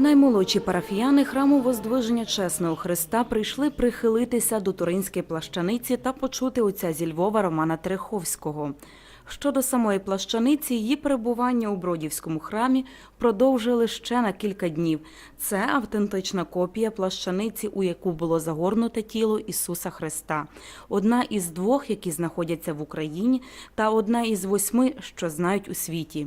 Наймолодші парафіяни храму Воздвиження Чесного Христа прийшли прихилитися до туринської плащаниці та почути отця зі Львова Романа Тереховського. Щодо самої плащаниці, її перебування у Бродівському храмі продовжили ще на кілька днів. Це автентична копія плащаниці, у яку було загорнуте тіло Ісуса Христа. Одна із двох, які знаходяться в Україні, та одна із восьми, що знають у світі.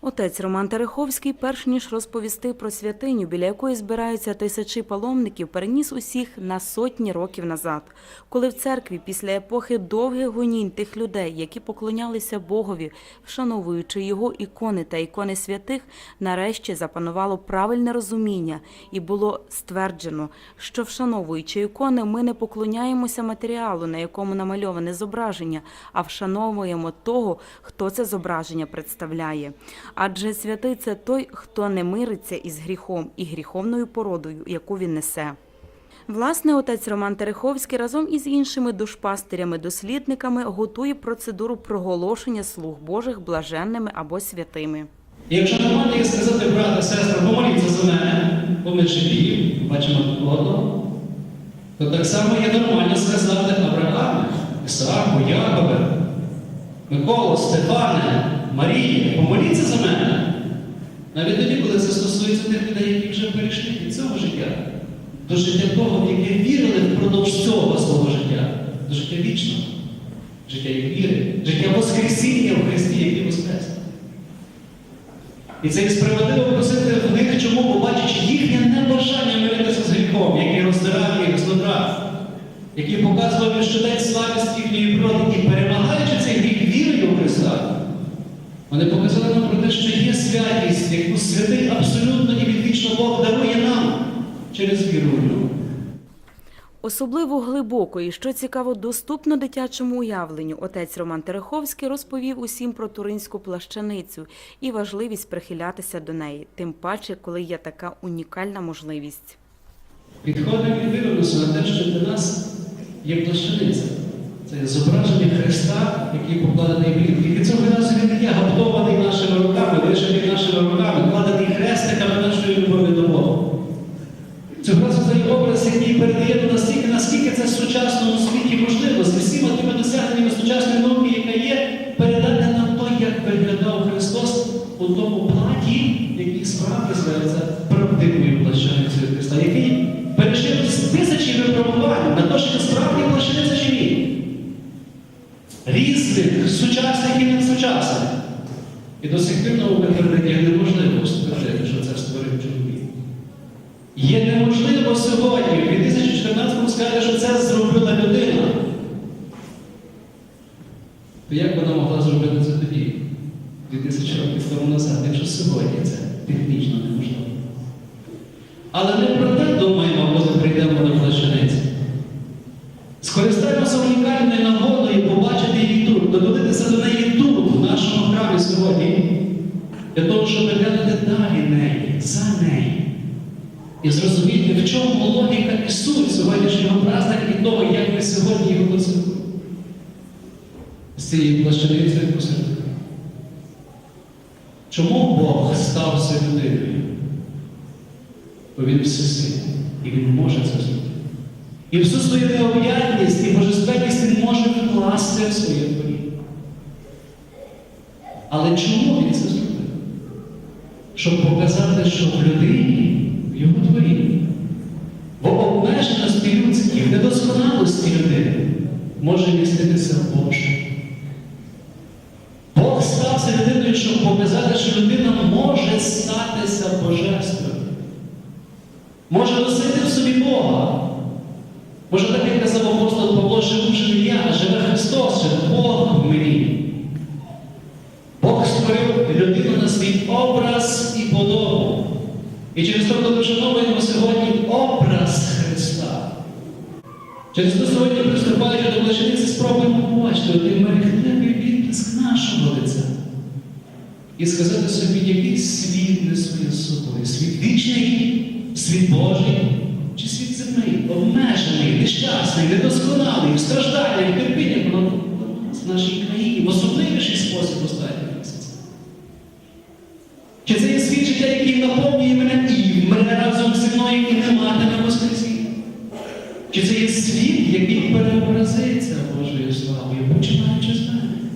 Отець Роман Тереховський, перш ніж розповісти про святиню, біля якої збираються тисячі паломників, переніс усіх на сотні років назад, коли в церкві після епохи довгих гонінь тих людей, які поклонялися Богові, вшановуючи його ікони та ікони святих, нарешті запанувало правильне розуміння, і було стверджено, що вшановуючи ікони, ми не поклоняємося матеріалу, на якому намальоване зображення, а вшановуємо того, хто це зображення представляє. Адже святий це той, хто не мириться із гріхом і гріховною породою, яку він несе. Власне, отець Роман Тереховський разом із іншими душпастирями-дослідниками готує процедуру проголошення слуг Божих блаженними або святими. Якщо нормально є сказати, брати, сестра, помоліться за мене, бо ми живі, бачимо одного, то так само є нормально сказати Аврааме, Ісааку, Якове, Миколу, Стефане, Марії, помоліться за мене. Навіть тоді, коли це стосується тих людей, які вже перейшли від цього життя, до життя того, в яке вірили впродовж цього свого життя, до життя вічного, життя їх віри, життя Воскресіння в Христі, який Воскрес. І це і справедливо просити в них, чому, бо їхнє небажання миритися з гріхом, який роздирав їх знутра, який показував, що дай слабість їхньої природи, і перемагаючи цей гріх вірою в Христа, вони показали нам про те, що є святість, яку святий абсолютно і відвічно Бог дарує нам через віру в нього. Особливо глибоко і, що цікаво, доступно дитячому уявленню, отець Роман Тереховський розповів усім про туринську плащаницю і важливість прихилятися до неї, тим паче, коли є така унікальна можливість. Підходимо і дивимося на те, що для нас є плащаниця. Це зображення Христа, який покладений в лід. І від цього у тому платі, який справді зветься правдивою плащаницею Христа, який пережив тисячі випробувань на те, що справді плащаниця чи ні. Різних, сучасних і несучасних. І до сих пір наука твердить, неможливо ствердити, що це створив чоловік. Є неможливо сьогодні, в 2014-му сказати, що це зробила людина. То як вона могла зробити це тоді, 2000 років тому назад, якщо сьогодні це технічно неможливо? Але не про те думаємо, коли прийдемо до плащаниці. Скористаємося унікальною нагодою побачити її тут, додивитися до неї тут, в нашому храмі сьогодні, для того, щоб глянути далі неї, за неї. І зрозуміти, в чому логіка і суть сьогоднішнього праздника і того, як ми сьогодні його посвятимо. З цієї плащаниці посвятимо. Чому Бог стався людиною? Бо Він всесильний, і Він може це зробити. І всю свою необ'ятність і божественність Він може вкласти в своє творіння. Але чому Він це зробив? Щоб показати, що в людині, в його творінні, в обмеженості людській, в недосконалості людини може міститися Боже. Бог стався людиною, щоб показати, що людина може статися божественною. Може носити в собі Бога. Може, так як казав апостол Павло, живу живу я, а живе Христос, живе Бог в мені. Бог створив людину на свій образ і подобу. І через те, коли вшановуємо сьогодні образ Христа. Через те сьогодні, приступаючи до блажениці, спробуємо побачити один мерехтливий відтиск нашого лиця. І сказати собі, який світ несує з собою. Світ вічний, Світ Божий чи світ земний, обмежений, нещасний, недосконалий, стражданням, терпіння воно в нашій країні в особливіший спосіб останніх місяців. Чи це є світ життя, який наповнює мене і мене разом зі мною і не матиме Воскресі? Чи це є світ, який переобразиться Божою славою, починаючи з мене?